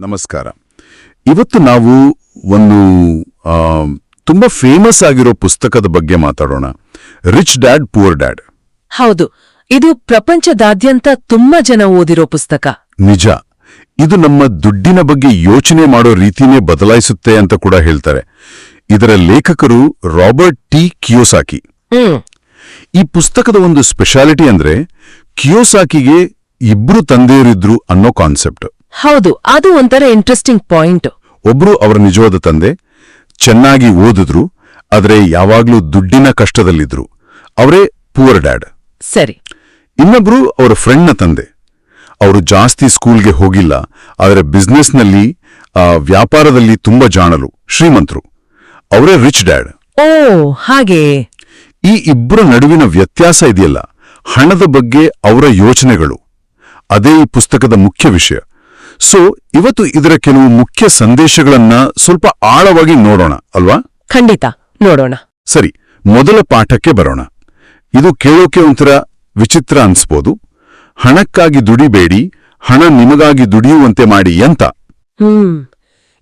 ನಮಸ್ಕಾರ. ಇವತ್ತು ನಾವು ಒಂದು ತುಂಬಾ ಫೇಮಸ್ ಆಗಿರೋ ಪುಸ್ತಕದ ಬಗ್ಗೆ ಮಾತಾಡೋಣ. ರಿಚ್ ಡ್ಯಾಡ್ ಪೂರ್ ಡ್ಯಾಡ್ ಹೌದು. ಇದು ಪ್ರಪಂಚದಾದ್ಯಂತ ತುಂಬಾ ಜನ ಓದಿರೋ ಪುಸ್ತಕ. ನಿಜ. ಇದು ನಮ್ಮ ದುಡ್ಡಿನ ಬಗ್ಗೆ ಯೋಚನೆ ಮಾಡೋ ರೀತಿನೇ ಬದಲಾಯಿಸುತ್ತೆ ಅಂತ ಕೂಡ ಹೇಳ್ತಾರೆ. ಇದರ ಲೇಖಕರು ರಾಬರ್ಟ್ ಟಿ. ಕಿಯೋಸಾಕಿ. ಹ್ಮ್. ಈ ಪುಸ್ತಕದ ಒಂದು ಸ್ಪೆಷಾಲಿಟಿ ಅಂದ್ರೆ ಕಿಯೋಸಾಕಿಗೆ ಇಬ್ರು ತಂದೆಯರಿದ್ರು ಅನ್ನೋ ಕಾನ್ಸೆಪ್ಟ್. ಹೌದು ಅದು ಒಂಥರ ಇಂಟ್ರೆಸ್ಟಿಂಗ್ ಪಾಯಿಂಟ್ ಒಬ್ರು ಅವರ ನಿಜವಾದ ತಂದೆ ಚೆನ್ನಾಗಿ ಓದಿದ್ರು ಆದರೆ ಯಾವಾಗ್ಲೂ ದುಡ್ಡಿನ ಕಷ್ಟದಲ್ಲಿದ್ರು. ಅವರೇ ಪೂವರ್ ಡ್ಯಾಡ್ ಸರಿ. ಇನ್ನೊಬ್ರು ಅವರ ಫ್ರೆಂಡ್ನ ತಂದೆ. ಅವರು ಜಾಸ್ತಿ ಸ್ಕೂಲ್ಗೆ ಹೋಗಿಲ್ಲ ಆದರೆ ಬಿಸ್ನೆಸ್ನಲ್ಲಿ ಆ, ವ್ಯಾಪಾರದಲ್ಲಿ ತುಂಬಾ ಜಾಣಲು ಶ್ರೀಮಂತರು. ಅವರೇ ರಿಚ್ ಡ್ಯಾಡ್ ಓ ಹಾಗೆ. ಈ ಇಬ್ಬರ ನಡುವಿನ ವ್ಯತ್ಯಾಸ ಇದೆಯಲ್ಲ ಹಣದ ಬಗ್ಗೆ ಅವರ ಯೋಚನೆಗಳು. ಅದೇ ಈ ಪುಸ್ತಕದ ಮುಖ್ಯ ವಿಷಯ. ಸೊ ಇವತ್ತು ಇದರ ಕೆಲವು ಮುಖ್ಯ ಸಂದೇಶಗಳನ್ನ ಸ್ವಲ್ಪ ಆಳವಾಗಿ ನೋಡೋಣ ಅಲ್ವಾ? ಖಂಡಿತ. ನೋಡೋಣ. ಸರಿ ಮೊದಲ ಪಾಠಕ್ಕೆ ಬರೋಣ. ಇದು ಕೇಳೋಕೆ ಒಂಥರ ವಿಚಿತ್ರ ಅನ್ಸ್ಬೋದು. ಹಣಕ್ಕಾಗಿ ದುಡಿಬೇಡಿ ಹಣ ನಿಮಗಾಗಿ ದುಡಿಯುವಂತೆ ಮಾಡಿ ಅಂತ. ಹ್ಮ್.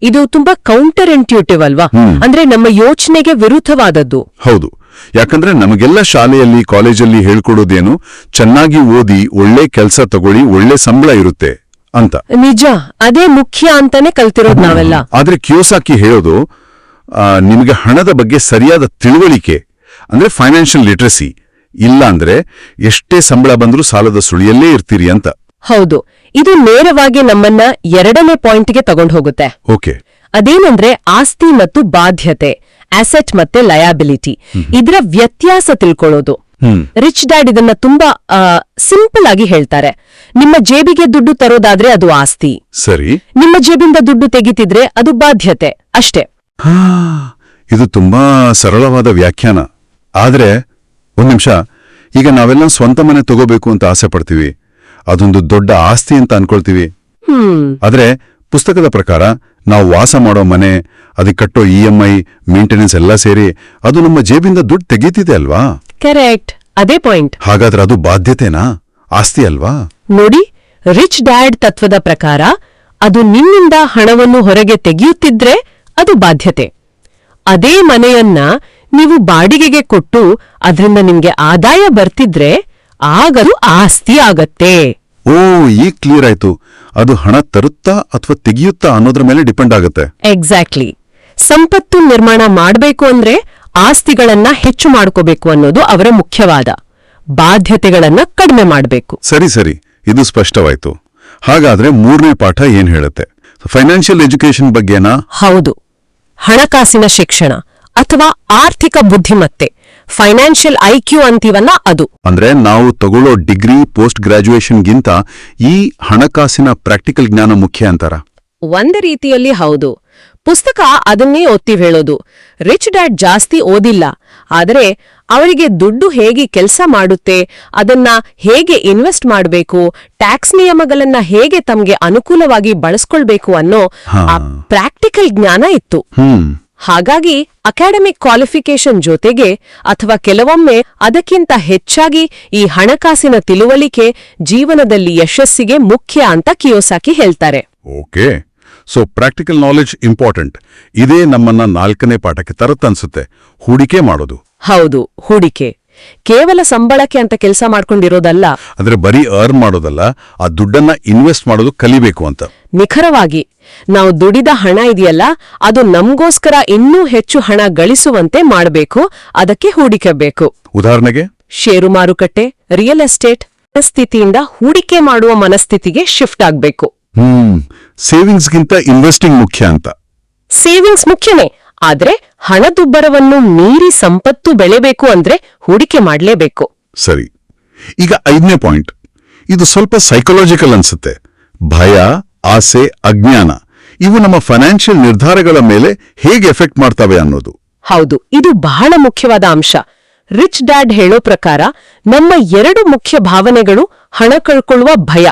ಇದು ತುಂಬಾ ಕೌಂಟರ್ ಇಂಟ್ಯೂಟಿವ್ ಅಲ್ವಾ ಅಂದ್ರೆ ನಮ್ಮ ಯೋಚನೆಗೆ ವಿರುದ್ಧವಾದದ್ದು. ಹೌದು. ಯಾಕಂದ್ರೆ ನಮಗೆಲ್ಲ ಶಾಲೆಯಲ್ಲಿ ಕಾಲೇಜಲ್ಲಿ ಹೇಳ್ಕೊಡೋದೇನು ಚೆನ್ನಾಗಿ ಓದಿ ಒಳ್ಳೆ ಕೆಲಸ ತಗೊಳ್ಳಿ ಒಳ್ಳೆ ಸಂಬಳ ಇರುತ್ತೆ. ಅಂತ. ನಿಜ ಅದೇ ಮುಖ್ಯ ಅಂತಾನೆ ಕಲ್ತಿರೋದು ನಾವೆಲ್ಲ. ಆದ್ರೆ ಕ್ಯೂಸಾಕಿ ಹೇಳೋದು ನಿಮಗೆ ಹಣದ ಬಗ್ಗೆ ಸರಿಯಾದ ತಿಳುವಳಿಕೆ ಅಂದ್ರೆ ಫೈನಾನ್ಷಿಯಲ್ ಲಿಟ್ರಸಿ ಇಲ್ಲ ಅಂದ್ರೆ ಎಷ್ಟೇ ಸಂಬಳ ಬಂದ್ರೂ ಸಾಲದ ಸುಳಿಯಲ್ಲೇ ಇರ್ತೀರಿ ಅಂತ. ಹೌದು ಇದು ನೇರವಾಗಿ ನಮ್ಮನ್ನ ಎರಡನೇ ಪಾಯಿಂಟ್ಗೆ ತಗೊಂಡು ಹೋಗುತ್ತೆ ಓಕೆ. ಅದೇನಂದ್ರೆ ಆಸ್ತಿ ಮತ್ತು ಬಾಧ್ಯತೆ ಅಸೆಟ್ ಮತ್ತೆ ಲಯಾಬಿಲಿಟಿ ಇದರ ವ್ಯತ್ಯಾಸ ತಿಳ್ಕೊಳ್ಳೋದು. ರಿಚ್ ಡ್ಯಾಡ್ ಇದನ್ನ ತುಂಬಾ ಸಿಂಪಲ್ ಆಗಿ ಹೇಳ್ತಾರೆ. ನಿಮ್ಮ ಜೇಬಿಗೆ ದುಡ್ಡು ತರೋದಾದ್ರೆ ಅದು ಆಸ್ತಿ. ಸರಿ. ನಿಮ್ಮ ಜೇಬಿಂದ ದುಡ್ಡು ತೆಗಿತಿದ್ರೆ ಅದು ಬಾಧ್ಯತೆ ಅಷ್ಟೇ. ಇದು ತುಂಬಾ ಸರಳವಾದ ವ್ಯಾಖ್ಯಾನ. ಆದ್ರೆ ಒಂದ್ ನಿಮಿಷ ಈಗ ನಾವೆಲ್ಲ ಸ್ವಂತ ಮನೆ ತಗೋಬೇಕು ಅಂತ ಆಸೆ ಪಡ್ತೀವಿ. ಅದೊಂದು ದೊಡ್ಡ ಆಸ್ತಿ ಅಂತ ಅನ್ಕೊಳ್ತೀವಿ. ಆದ್ರೆ ಪುಸ್ತಕದ ಪ್ರಕಾರ ನಾವು ವಾಸ ಮಾಡೋ ಮನೆ ಅದಕ್ಕೆ ಕಟ್ಟೋ ಇ ಎಂ ಐ ಮೇಂಟೆನೆನ್ಸ್ ಎಲ್ಲ ಸೇರಿ ಅದು ನಮ್ಮ ಜೇಬಿಂದ ದುಡ್ಡು ತೆಗೀತಿದೆ ಅಲ್ವಾ? ಕರೆಕ್ಟ್ ಅದೇ ಪಾಯಿಂಟ್ ಹಾಗಾದ್ರೆ ಅದು ಬಾಧ್ಯತೆನಾ? ಆಸ್ತಿ ಅಲ್ವಾ? ನೋಡಿ ರಿಚ್ ಡ್ಯಾಡ್ ತತ್ವದ ಪ್ರಕಾರ ಅದು ನಿನ್ನಿಂದ ಹಣವನ್ನು ಹೊರಗೆ ತೆಗೆಯುತ್ತಿದ್ರೆ ಅದು ಬಾಧ್ಯತೆ. ಅದೇ ಮನೆಯನ್ನ ನೀವು ಬಾಡಿಗೆಗೆ ಕೊಟ್ಟು ಅದರಿಂದ ನಿಮ್ಗೆ ಆದಾಯ ಬರ್ತಿದ್ರೆ ಆಗದು ಆಸ್ತಿ ಆಗತ್ತೆ. ಓ ಈಗ ಕ್ಲಿಯರ್ ಆಯ್ತು. ಅದು ಹಣ ತರುತ್ತಾ ಅಥವಾ ತೆಗೆಯುತ್ತಾ ಅನ್ನೋದ್ರ ಮೇಲೆ ಡಿಪೆಂಡ್ ಆಗುತ್ತೆ? ಎಕ್ಸಾಕ್ಟ್ಲಿ ಸಂಪತ್ತು ನಿರ್ಮಾಣ ಮಾಡಬೇಕು ಅಂದ್ರೆ ಆಸ್ತಿಗಳನ್ನ ಹೆಚ್ಚು ಮಾಡ್ಕೋಬೇಕು ಅನ್ನೋದು ಅವರ ಮುಖ್ಯವಾದ ಬಾಧ್ಯತೆಗಳನ್ನ ಕಡಿಮೆ ಮಾಡಬೇಕು. ಸರಿ ಸರಿ. ಇದು ಸ್ಪಷ್ಟವಾಯ್ತು. ಹಾಗಾದ್ರೆ ಮೂರನೇ ಪಾಠ ಏನ್ ಹೇಳುತ್ತೆ? ಫೈನಾನ್ಷಿಯಲ್ ಎಜುಕೇಶನ್ ಬಗ್ಗೆನಾ? ಹೌದು. ಹಣಕಾಸಿನ ಶಿಕ್ಷಣ ಅಥವಾ ಆರ್ಥಿಕ ಬುದ್ಧಿಮತ್ತೆ. ಫೈನಾನ್ಷಿಯಲ್ ಐಕ್ಯೂ ಅಂತೀವಲ್ಲ ಅದು. ಅಂದ್ರೆ ನಾವು ತಗೊಳ್ಳೋ ಡಿಗ್ರಿ ಪೋಸ್ಟ್ ಗ್ರಾಜುಯೇಷನ್ಗಿಂತ ಈ ಹಣಕಾಸಿನ ಪ್ರಾಕ್ಟಿಕಲ್ ಜ್ಞಾನ ಮುಖ್ಯ ಅಂತಾರ? ಒಂದೇ ರೀತಿಯಲ್ಲಿ ಹೌದು. ಪುಸ್ತಕ ಅದನ್ನೇ ಒತ್ತಿ ಹೇಳೋದು. ರಿಚ್ ಡ್ಯಾಡ್ ಜಾಸ್ತಿ ಓದಿಲ್ಲ. ಆದರೆ ಅವರಿಗೆ ದುಡ್ಡು ಹೇಗೆ ಕೆಲಸ ಮಾಡುತ್ತೆ ಅದನ್ನ ಹೇಗೆ ಇನ್ವೆಸ್ಟ್ ಮಾಡಬೇಕು ಟ್ಯಾಕ್ಸ್ ನಿಯಮಗಳನ್ನ ಹೇಗೆ ತಮ್ಗೆ ಅನುಕೂಲವಾಗಿ ಬಳಸ್ಕೊಳ್ಬೇಕು ಅನ್ನೋ ಆ ಪ್ರಾಕ್ಟಿಕಲ್ ಜ್ಞಾನ ಇತ್ತು. ಹಾಗಾಗಿ ಅಕಾಡೆಮಿಕ್ ಕ್ವಾಲಿಫಿಕೇಶನ್ ಜೊತೆಗೆ ಅಥವಾ ಕೆಲವೊಮ್ಮೆ ಅದಕ್ಕಿಂತ ಹೆಚ್ಚಾಗಿ ಈ ಹಣಕಾಸಿನ ತಿಳುವಳಿಕೆ ಜೀವನದಲ್ಲಿ ಯಶಸ್ಸಿಗೆ ಮುಖ್ಯ ಅಂತ ಕಿಯೋಸಾಕಿ ಹೇಳ್ತಾರೆ. Okay. So practical knowledge important ಇದೇ ನಮ್ಮನ್ನ ನಾಲ್ಕನೇ ಪಾಠಕ್ಕೆ ತರತ್ತನ್ಸುತ್ತೆ ಹೂಡಿಕೆ ಮಾಡೋದು. ಹೌದು ಹೂಡಿಕೆ. ಕೇವಲ ಸಂಬಳಕ್ಕೆ ಅಂತ ಕೆಲಸ ಮಾಡ್ಕೊಂಡಿರೋದಲ್ಲ. ಅಂದ್ರೆ ಬರೀ ಅರ್ನ್ ಮಾಡೋದಲ್ಲ ಆ ದುಡ್ಡನ್ನ ಇನ್ವೆಸ್ಟ್ ಮಾಡೋದು ಕಲಿಬೇಕು ಅಂತ. ನಿಖರವಾಗಿ ನಾವು ದುಡಿದ ಹಣ ಇದೆಯಲ್ಲ ಅದು ನಮ್ಗೋಸ್ಕರ ಇನ್ನೂ ಹೆಚ್ಚು ಹಣ ಗಳಿಸುವಂತೆ ಮಾಡಬೇಕು ಅದಕ್ಕೆ ಹೂಡಿಕೆ ಬೇಕು. ಉದಾಹರಣೆಗೆ? ಷೇರು ಮಾರುಕಟ್ಟೆ ರಿಯಲ್ ಎಸ್ಟೇಟ್ ಸ್ಥಿತಿಯಿಂದ ಹೂಡಿಕೆ ಮಾಡುವ ಮನಸ್ಥಿತಿಗೆ ಶಿಫ್ಟ್ ಆಗ್ಬೇಕು. ಹ್ಮ್. ಸೇವಿಂಗ್ಸ್ಗಿಂತ ಇನ್ವೆಸ್ಟಿಂಗ್ ಮುಖ್ಯ ಅಂತ. ಸೇವಿಂಗ್ಸ್ ಮುಖ್ಯನೇ ಆದ್ರೆ ಹಣದುಬ್ಬರವನ್ನು ಮೀರಿ ಸಂಪತ್ತು ಬೆಳೆಬೇಕು ಅಂದ್ರೆ ಹೂಡಿಕೆ ಮಾಡಲೇಬೇಕು. ಸರಿ ಈಗ ಐದನೇ ಪಾಯಿಂಟ್ ಇದು ಸ್ವಲ್ಪ ಸೈಕಲಾಜಿಕಲ್ ಅನ್ಸುತ್ತೆ. ಭಯ ಆಸೆ ಅಜ್ಞಾನ ಇವು ನಮ್ಮ ಫೈನಾನ್ಷಿಯಲ್ ನಿರ್ಧಾರಗಳ ಮೇಲೆ ಹೇಗೆ ಎಫೆಕ್ಟ್ ಮಾಡ್ತವೆ ಅನ್ನೋದು. ಹೌದು ಇದು ಬಹಳ ಮುಖ್ಯವಾದ ಅಂಶ. ರಿಚ್ ಡ್ಯಾಡ್ ಹೇಳೋ ಪ್ರಕಾರ ನಮ್ಮ ಎರಡು ಮುಖ್ಯ ಭಾವನೆಗಳು ಹಣ ಕಳ್ಕೊಳ್ಳುವ ಭಯ.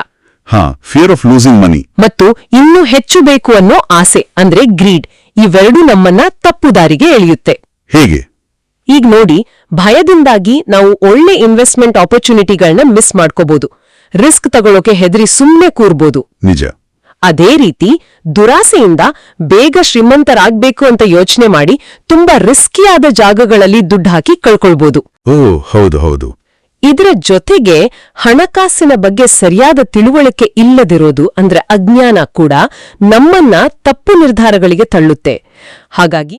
ಹಾ ಫಿಯರ್ ಆಫ್ ಲೂಸಿಂಗ್ ಮನಿ ಮತ್ತು ಇನ್ನೂ ಹೆಚ್ಚು ಬೇಕು ಅನ್ನೋ ಆಸೆ ಅಂದ್ರೆ ಗ್ರೀಡ್ ಇವೆರಡೂ ನಮ್ಮನ್ನ ತಪ್ಪು ದಾರಿಗೆ ಎಳೆಯುತ್ತೆ. ಹೇಗೆ? ಈಗ ನೋಡಿ ಭಯದಿಂದಾಗಿ ನಾವು ಒಳ್ಳೆ ಇನ್ವೆಸ್ಟ್ಮೆಂಟ್ ಆಪರ್ಚುನಿಟಿಗಳನ್ನ ಮಿಸ್ ಮಾಡ್ಕೋಬಹುದು ರಿಸ್ಕ್ ತಗೊಳ್ಳೋಕೆ ಹೆದರಿ ಸುಮ್ಮನೆ ಕೂರ್ಬೋದು. ನಿಜ. ಅದೇ ರೀತಿ ದುರಾಸೆಯಿಂದ ಬೇಗ ಶ್ರೀಮಂತರಾಗ್ಬೇಕು ಅಂತ ಯೋಚನೆ ಮಾಡಿ ತುಂಬಾ ರಿಸ್ಕಿಯಾದ ಜಾಗಗಳಲ್ಲಿ ದುಡ್ಡು ಹಾಕಿ ಕಳ್ಕೊಳ್ಬೋದು. ಓ ಹೌದು ಹೌದು. ಇದರ ಜೊತೆಗೆ ಹಣಕಾಸಿನ ಬಗ್ಗೆ ಸರಿಯಾದ ತಿಳುವಳಿಕೆ ಇಲ್ಲದಿರೋದು ಅಂದ್ರೆ ಅಜ್ಞಾನ ಕೂಡ ನಮ್ಮನ್ನ ತಪ್ಪು ನಿರ್ಧಾರಗಳಿಗೆ ತಳ್ಳುತ್ತೆ. ಹಾಗಾಗಿ